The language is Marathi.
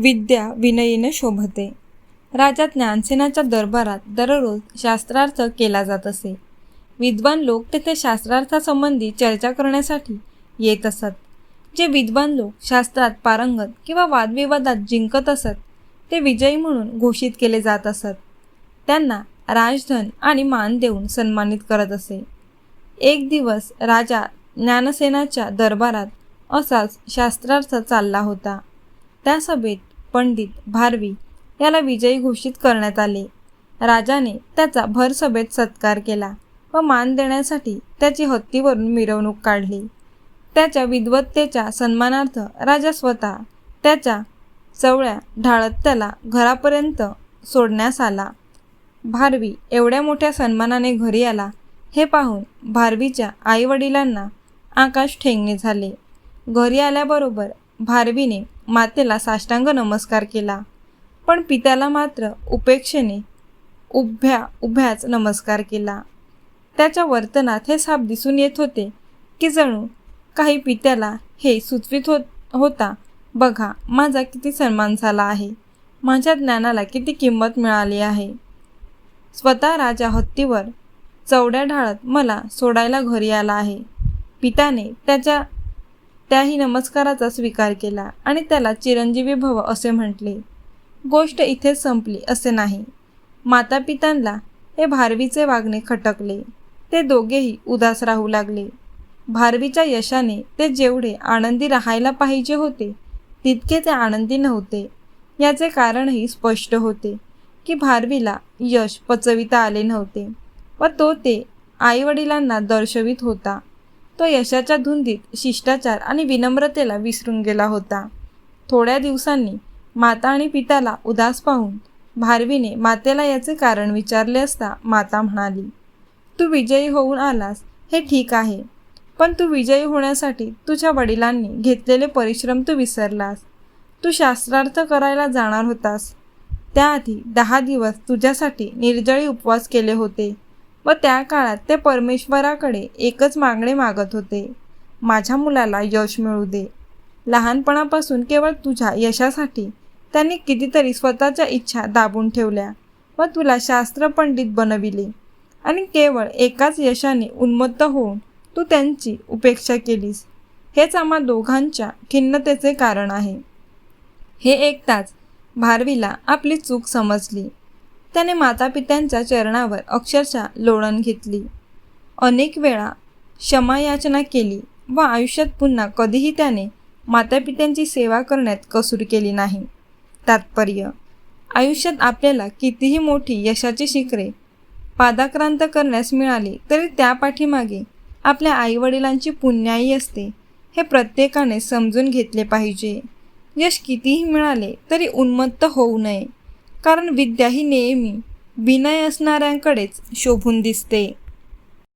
विद्या विनयीने शोभते. राजा ज्ञानसेनाच्या दरबारात दररोज शास्त्रार्थ केला जात असे. विद्वान लोक तेथे शास्त्रार्थासंबंधी चर्चा करण्यासाठी येत असत. जे विद्वान लोक शास्त्रात पारंगत किंवा वादविवादात जिंकत असत ते विजयी म्हणून घोषित केले जात असत. त्यांना राजधन आणि मान देऊन सन्मानित करत असे. एक दिवस राजा ज्ञानसेनाच्या दरबारात असाच शास्त्रार्थ चालला होता. त्या सभेत पंडित भारवी याला विजयी घोषित करण्यात आले. राजाने त्याचा भरसभेत सत्कार केला व मान देण्यासाठी त्याची हत्तीवरून मिरवणूक काढली. त्याच्या विद्वत्तेच्या सन्मानार्थ राजा स्वतः त्याच्या चवळ्या ढाळत त्याला घरापर्यंत सोडण्यास आला. भारवी एवढ्या मोठ्या सन्मानाने घरी आला हे पाहून भारवीच्या आईवडिलांना आकाश ठेंगणे झाले. घरी आल्याबरोबर भारवीने मातेला साष्टांग नमस्कार केला. पण पित्याला मात्र उपेक्षेने उभ्या उभ्याच नमस्कार केला. त्याच्या वर्तनात हे साप दिसून येत होते की जणू काही पित्याला हे सुचवित होत होता बघा माझा किती सन्मान झाला आहे. माझ्या ज्ञानाला किती किंमत मिळाली आहे. स्वतः राजा हत्तीवर चवड्या ढाळत मला सोडायला घरी आला आहे. पिताने त्याच्या त्याही नमस्काराचा स्वीकार केला आणि त्याला चिरंजीवी भव असे म्हटले गोष्ट इथेच संपली असे नाही. माता पितांना हे भारवीचे वागणे खटकले. ते दोघेही उदास राहू लागले. भारवीच्या यशाने ते जेवढे आनंदी राहायला पाहिजे होते तितके ते आनंदी नव्हते. याचे कारणही स्पष्ट होते की भारवीला यश पचविता आले नव्हते व तो ते आईवडिलांना दर्शवित होता. तो यशाच्या धुंदीत शिष्टाचार आणि विनम्रतेला विसरून गेला होता. थोड्या दिवसांनी माता आणि पित्याला उदास पाहून भारवीने मातेला याचे कारण विचारले असता माता म्हणाली तू विजयी होऊन आलास हे ठीक आहे. पण तू विजयी होण्यासाठी तुझ्या वडिलांनी घेतलेले परिश्रम तू विसरलास. तू शास्त्रार्थ करायला जाणार होतास. त्याआधी दहा दिवस तुझ्यासाठी निर्जळी उपवास केले होते. व त्या काळात ते परमेश्वराकडे एकच मागणे मागत होते. माझ्या मुलाला यश मिळू दे. लहानपणापासून केवळ तुझ्या यशासाठी त्यांनी कितीतरी स्वतःच्या इच्छा दाबून ठेवल्या व तुला शास्त्रपंडित बनविले आणि केवळ एकाच यशाने उन्मत्त होऊन तू त्यांची उपेक्षा केलीस. हेच आम्हा दोघांच्या खिन्नतेचे कारण आहे. हे ऐकताच भारवीला आपली चूक समजली. त्याने मातापित्यांच्या चरणावर अक्षरशः लोळण घेतली. अनेक वेळा क्षमायाचना केली व आयुष्यात पुन्हा कधीही त्याने मातापित्यांची सेवा करण्यात कसूर केली नाही. तात्पर्य आयुष्यात आपल्याला कितीही मोठी यशाची शिखरे पादाक्रांत करण्यास मिळाली तरी त्या पाठीमागे आपल्या आईवडिलांची पुण्याई असते हे प्रत्येकाने समजून घेतले पाहिजे. यश कितीही मिळाले तरी उन्मत्त होऊ नये. कारण विद्या ही नेहमी विनय असणाऱ्यांकडेच शोभून दिसते.